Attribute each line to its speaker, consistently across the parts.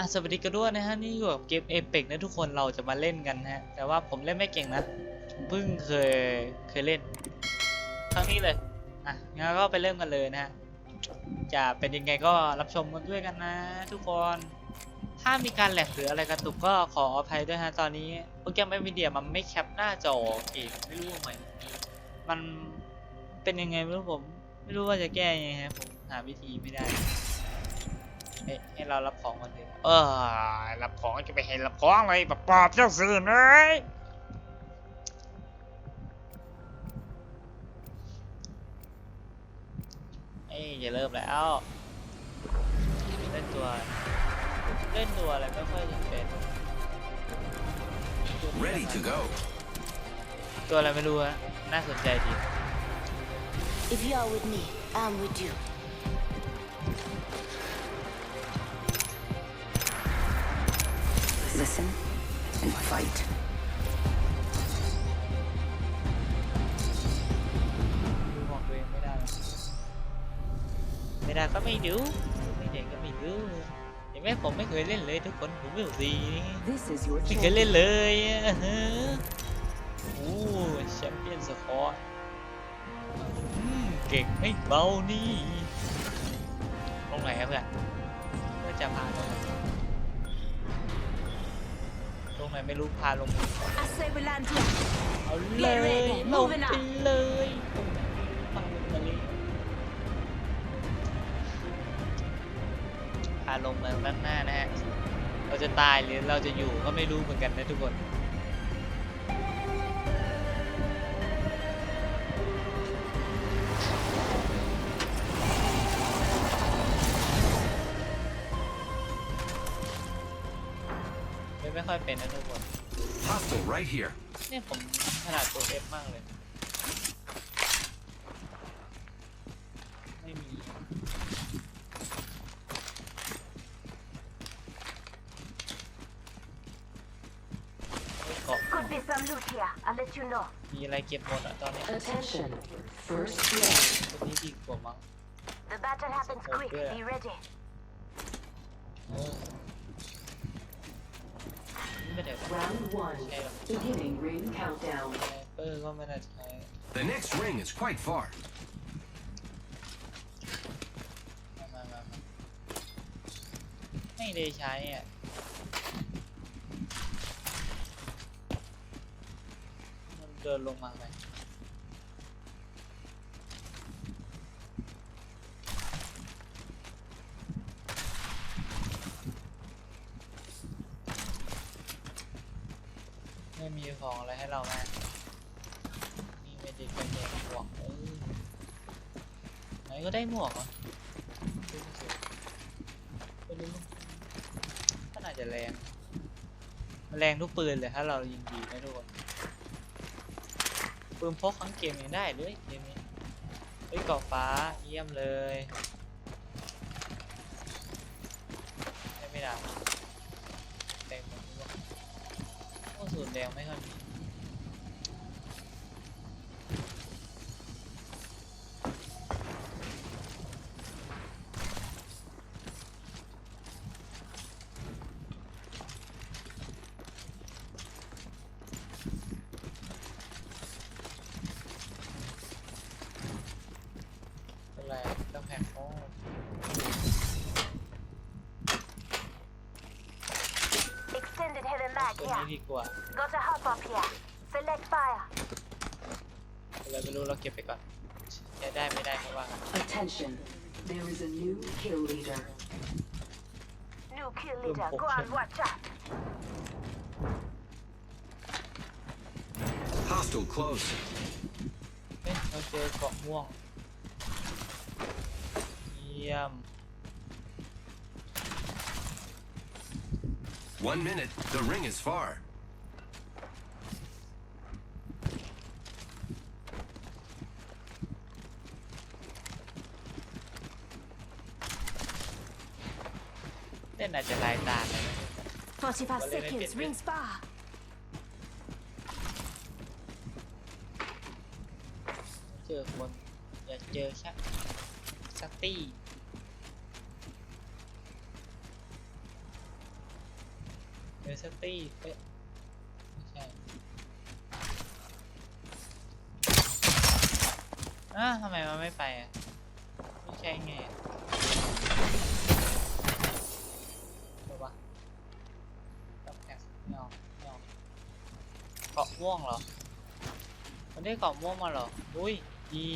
Speaker 1: อะสวัสดีกันด้วยนะฮะนี่อยู่กับเกมเอ e กนะทุกคนเราจะมาเล่นกันฮะ แต่ว่าผมเล่นไม่เก่งนะเพิ่งเคยเคยเล่นครั้งนี้เลยอะงั้นก็ไปเริ่มกันเลยนะฮะจะเป็นยังไงก็รับชมกันด้วยกันนะ ทุกคนถ้ามีการแหลกหรืออะไรกระตุกก็ขออภัยด้วยฮะตอนนี้โปรแกรมไอวีเดียมันไม่แคปหน้าจอเองไม่รู้ทำไมมันเป็นยังไงไม่รู้ผม ไม่รู้ว่าจะแก้ยังไงฮะผมหาวิธีไม่ได้ ให้ให้เรารับของกันเลยเออรับของจะไปให้รับของอะไรแบบปอบเจ้าสื่อเลยเอ้ยอย่าเริ่มแล้วเล่นตัวเล่นตัวอะไรไม่ค่อยจำเป็น
Speaker 2: Ready to go.
Speaker 1: ตัวอะไรไม่รู้อะน่าสนใจดี
Speaker 3: If you are with me, I'm with you. listen, and fight.
Speaker 1: Mày đã có mấy đứa, mày để có mấy đứa. Thì mấy còn mấy người lên lời tôi còn cũng hiểu gì. Mấy người lên lời Ồ, champion giờ khó. Hmm, kẹt mấy bao đi Không lẽ không ạ? Nó chạm hạ thôi. รู้สิ
Speaker 3: This is your
Speaker 1: ไม่เคยเล่นเลยอะฮะโอ้แชมเปี้ยนสคอร์เก่งไม่เบานี่ลงไหนครับเพื่อนก็จะพาลงลงไหนไม่รู้พาลง
Speaker 3: I say we land here.
Speaker 1: เอาเลย
Speaker 3: ready,
Speaker 1: ลง
Speaker 3: moving
Speaker 1: ไป
Speaker 3: up
Speaker 1: เลยตรงไหนฟังลงมาเลยพาลงมาด้านหน้านะฮะเราจะตายหรือเราจะอยู่ก็ไม่รู้เหมือนกันนะทุกคน ไม่ไม่ค่อยเป็นนะทุกคน
Speaker 2: Hostile right here.
Speaker 1: เนี่ยผมถนัดตัว F มากเลย ไม่มีไม่เกาะ
Speaker 3: Could be some loot here. I'll let you know.
Speaker 1: มีอะไรเก็บหมดอะตอนนี้
Speaker 4: Attention. First blood.
Speaker 1: ตัวนี้ดีกว่ามั้ง
Speaker 3: The battle happens quick. Be ready.
Speaker 1: เออนี่ ไม่ได้หรอก
Speaker 4: Round one.
Speaker 1: Okay.
Speaker 4: Beginning ring countdown.
Speaker 1: เออก็ไม่น่าใช้
Speaker 2: The next ring is quite far.
Speaker 1: มามามามาไม่ได้ใช้อ่ะ มันเดินลงมาไหมไม่ อะไรให้เราไหมนี่ไม่ได้เป็นเด็กหมวกเออไหนก็ได้หมวกอะดูสิไม่รู้ก็น่าจะแรงแรงทุกปืนเลยถ้าเรายิงดีนะทุกคนปืนพกทั้งเกมยังได้ด้วยเกมนี้เฮ้ยเกาะฟ้าเยี่ยมเลยไม่ไม่ได้แดงหมดทุกคนโอ้สูตรแดงไม่ค่อยมี แพ็คโอ้
Speaker 3: Extended heaven mag
Speaker 1: ตัว
Speaker 3: here.
Speaker 1: นี้ดีกว่า
Speaker 3: Got a hop up here. Select fire.
Speaker 1: อะไรไม่รู้เราเก็บไปก่อนจะได้ไม่ได้ไม่ว่ากัน
Speaker 4: Attention. There is a new kill leader.
Speaker 3: New kill leader. Go and watch out.
Speaker 2: Hostile close.
Speaker 1: เฮ้ยเราเจอเกาะม่วง เยี่ยม
Speaker 2: One minute. The ring is far.
Speaker 1: เล่นอาจจะลายตาเลยนะ
Speaker 3: 45
Speaker 1: Well, let me
Speaker 3: seconds.
Speaker 1: get
Speaker 3: Ring spar.
Speaker 1: เจอค สักตี้เดสตี้เอ๊ะไม่ใช่อะทำไมมันไม่ไปอะ ไม่ใช่ไงอะเดี๋ยววะต้องแท็กไม่เอาไม่เอาเกาะม่วงเหรอมันได้เกาะม่วงมาเหรอ อุ้ยดี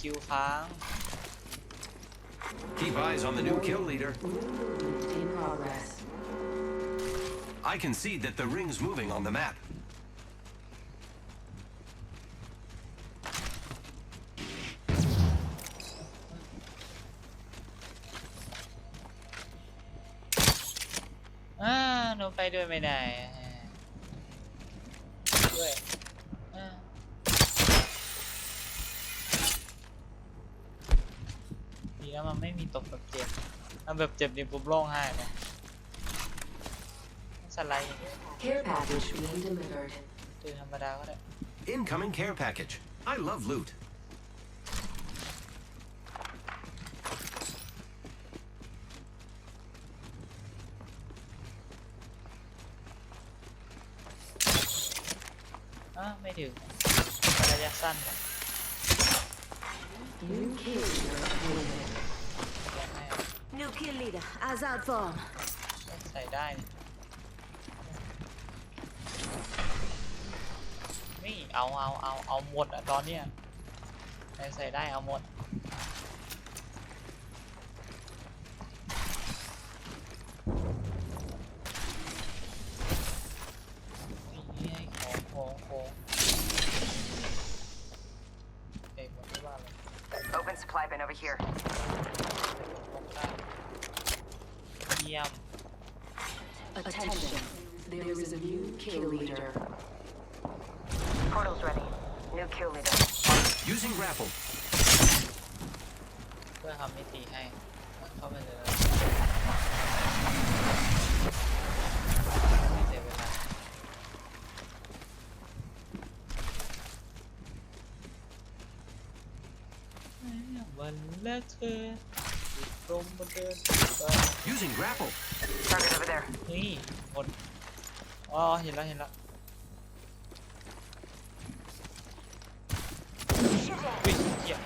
Speaker 1: คิวค้าง
Speaker 2: Keep eyes on the new kill leader.
Speaker 4: Movement in progress.
Speaker 2: I can see that the ring's moving on the map.
Speaker 1: อ่าหนูไ ดีแล้วมันไม่มีตกแบบเจ็บถ้าแบบเจ็บนี่ปุ๊บร้องไห้เลยสไลด์อย่างเงี้ย
Speaker 4: Care package being delivered.
Speaker 1: เดินธรรมดาก็ได้
Speaker 2: Incoming care package. I love loot.
Speaker 1: อ่าไม่ถึงระยะสั้นก่อน
Speaker 4: New kill leader
Speaker 3: New kill leader. Eyes out for him.
Speaker 1: ใส่ได้นี่นี่เอาเอาเอาเอาหมดอะตอนเนี้ยใส่ใส่ได้เอาหมด นี่ไงของของของเอกหมดไม่ว่าเลย
Speaker 3: Open supply bin over here.
Speaker 1: เยี่ยม
Speaker 4: Attention. There is a new kill leader.
Speaker 3: Portal's ready. New kill leader.
Speaker 2: Using grapple.
Speaker 1: เพื่อทำมิติให้มันเข้าไปเลยนะไม่เสียเวลาวันและเธอติ ดลมบนเดินไป
Speaker 2: Using grapple.
Speaker 3: Target over there.
Speaker 1: นี่หมดอ๋อเห็นแล้วเห็นแล้ว
Speaker 3: Shoot him.
Speaker 1: วิ่งเหยียบ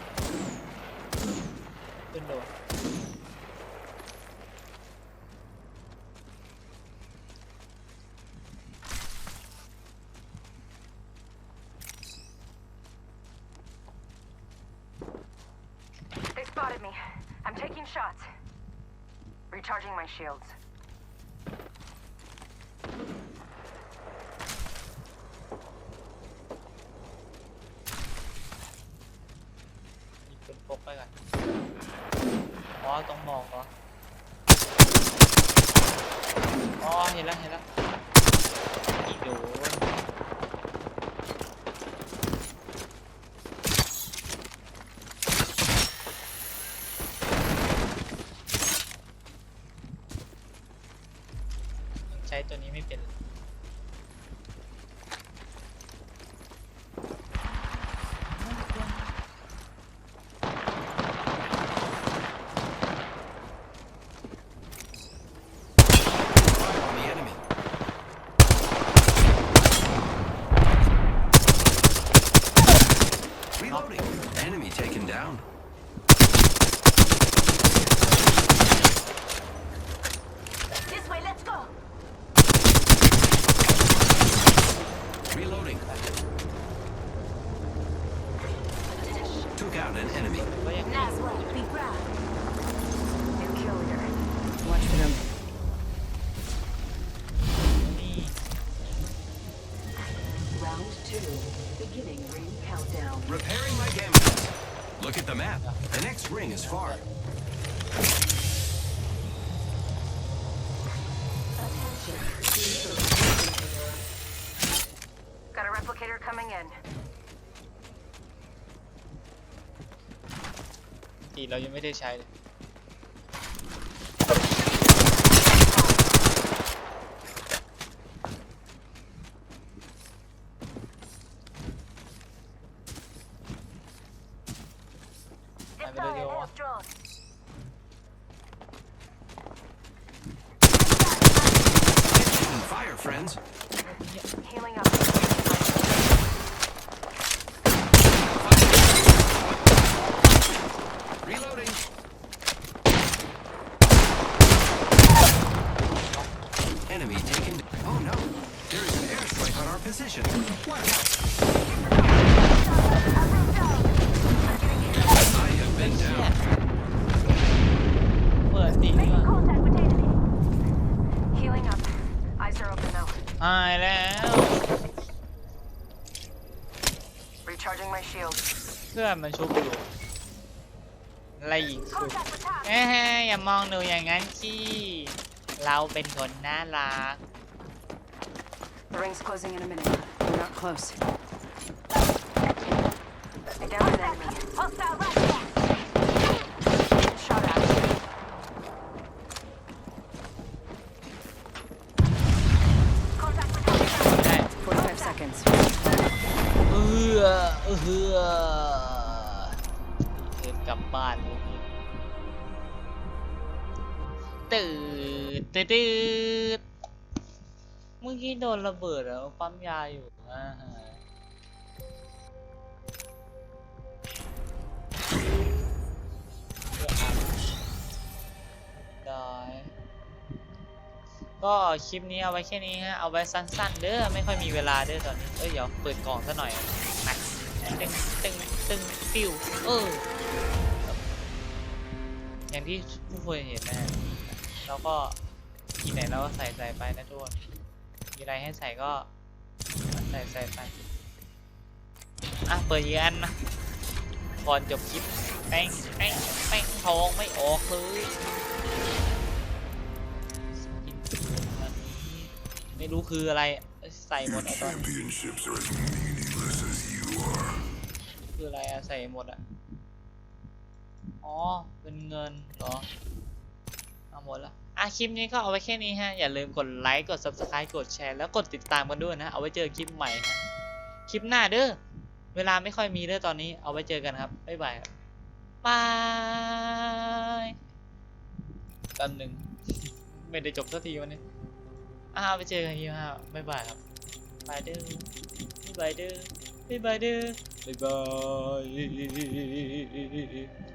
Speaker 1: ขึ้นโดด
Speaker 3: They spotted me. I'm taking shots. Recharging my shields.
Speaker 1: ยิงเป็นพกไปก่อนอ๋อตรงหมอกเหรอ อ๋อ เห็นแล้ว เห็นแล้ว
Speaker 2: out an enemy.
Speaker 3: Watch for them.
Speaker 4: Round two. Beginning ring countdown.
Speaker 2: Repairing my damage. Look at the map. The next ring is far.
Speaker 3: Got a replicator coming in.
Speaker 1: ที่เรายังไม่ได้ใช้เลยไปเลยดีกว่า
Speaker 2: our position. Watch out! I have been down.
Speaker 1: เปิดตีมา
Speaker 3: Making contact with enemy. Healing up. Eyes are open now.
Speaker 1: หายแล้ว
Speaker 3: Recharging my shield.
Speaker 1: เพื่อนมันชุบอยู่ไล่ยิงสุด
Speaker 3: Contact with target.
Speaker 1: เอ้ยอย่ามองหนูอย่างนั้นสิเราเป็นคนน่ารัก
Speaker 4: The ring's closing in a minute. We're not close.
Speaker 3: I downed an enemy. Hostile right there. Shot at. Contact with target.
Speaker 1: ได้
Speaker 4: 45 seconds.
Speaker 1: เออเออเดินกลับบ้านเลยนี่ตื่นตื่นตื่นเ มื่อกี้โดนระเบิดแล้วปั๊มยาอยู่อ่าฮะได้ก็คลิปนี้เอาไว้แค่นี้ฮะ เอาไว้สั้นๆ เด้อ ไม่ค่อยมีเวลาเด้อตอนนี้ เอ้ย เดี๋ยวเปิดกล่องซะหน่อยนะตึงตึงตึงปิ้วเออ อย่างที่ผู้คนเห็นนะแล้วก็ที่ไหนเราก็ใส่ใส่ไปนะทุกคน มีอะไรให้ใส่ก็ใส่ใส่ไปอะเปิดอีกอันนะก่อนจบคลิปแป้งแป้งแป้งทองไม่ออกเลยอันนี้ไม่รู้คืออะไรใส่หมดอะตอนคืออะไรอะใส่หมดอะอ๋อเป็นเงินเหรอเอาหมดแล้วะคลิปนี้ก็เอาไว้แค่นี้ฮะ อย่าลืมกดไลค์ กด subscribe กดแชร์ แล้วกดติดตามกันด้วยนะ เอาไว้เจอคลิปใหม่ฮะคลิปหน้าเด้อ เวลาไม่ค่อยมีเด้อตอนนี้ เอาไว้เจอกันครับ บ๊ายบายครับบายแป๊บหนึ่ง ไม่ได้จบสักทีวันนี้อ่าเอาไปเจอกันที่ห้าบ๊ายบายครับบายเด้อบ๊ายบายเด้อบ๊ายบายเด้อบ๊ายบาย